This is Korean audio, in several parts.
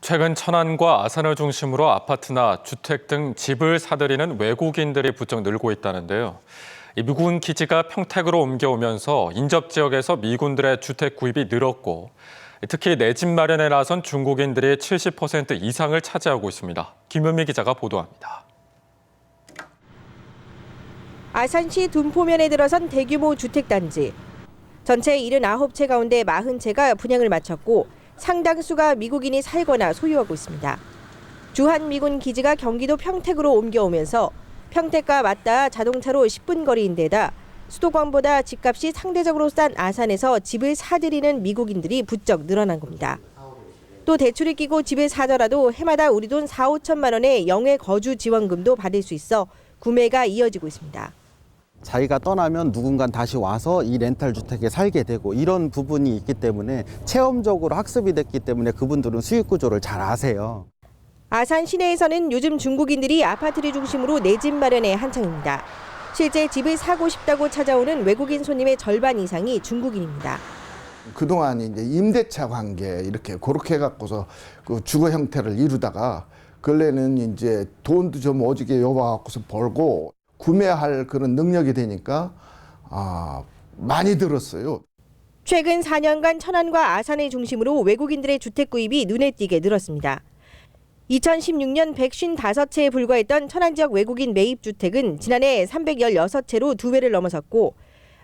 최근 천안과 아산을 중심으로 아파트나 주택 등 집을 사들이는 외국인들이 부쩍 늘고 있다는데요. 이 미군 기지가 평택으로 옮겨오면서 인접 지역에서 미군들의 주택 구입이 늘었고 특히 내 집 마련에 나선 중국인들이 70% 이상을 차지하고 있습니다. 김현미 기자가 보도합니다. 아산시 둔포면에 들어선 대규모 주택단지. 전체 79채 가운데 40채가 분양을 마쳤고 상당수가 미국인이 살거나 소유하고 있습니다. 주한 미군 기지가 경기도 평택으로 옮겨오면서 평택과 맞닿아 자동차로 10분 거리인데다 수도권보다 집값이 상대적으로 싼 아산에서 집을 사들이는 미국인들이 부쩍 늘어난 겁니다. 또 대출을 끼고 집을 사더라도 해마다 우리 돈 4, 5천만 원의 영해 거주 지원금도 받을 수 있어 구매가 이어지고 있습니다. 자기가 떠나면 누군가 다시 와서 이 렌탈 주택에 살게 되고 이런 부분이 있기 때문에 체험적으로 학습이 됐기 때문에 그분들은 수익 구조를 잘 아세요. 아산 시내에서는 요즘 중국인들이 아파트를 중심으로 내 집 마련에 한창입니다. 실제 집을 사고 싶다고 찾아오는 외국인 손님의 절반 이상이 중국인입니다. 그동안 이제 임대차 관계 이렇게 그렇게 해갖고서 그 주거 형태를 이루다가 근래는 이제 돈도 좀 오지게 여봐갖고서 벌고 구매할 그런 능력이 되니까 아 많이 들었어요. 최근 4년간 천안과 아산을 중심으로 외국인들의 주택 구입이 눈에 띄게 늘었습니다. 2016년 155채에 불과했던 천안 지역 외국인 매입 주택은 지난해 316채로 두 배를 넘어섰고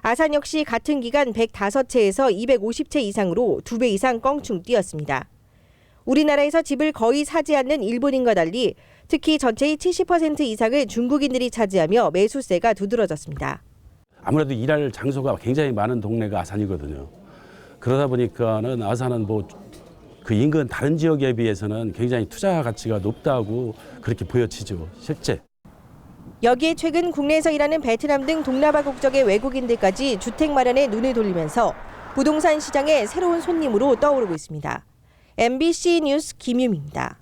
아산 역시 같은 기간 105채에서 250채 이상으로 두 배 이상 껑충 뛰었습니다. 우리나라에서 집을 거의 사지 않는 일본인과 달리 특히 전체의 70% 이상을 중국인들이 차지하며 매수세가 두드러졌습니다. 아무래도 일할 장소가 굉장히 많은 동네가 아산이거든요. 그러다 보니까는 아산은 뭐 그 인근 다른 지역에 비해서는 굉장히 투자 가치가 높다고 그렇게 보여지죠. 실제. 여기에 최근 국내에서 일하는 베트남 등 동남아 국적의 외국인들까지 주택 마련에 눈을 돌리면서 부동산 시장의 새로운 손님으로 떠오르고 있습니다. MBC 뉴스 김유미입니다.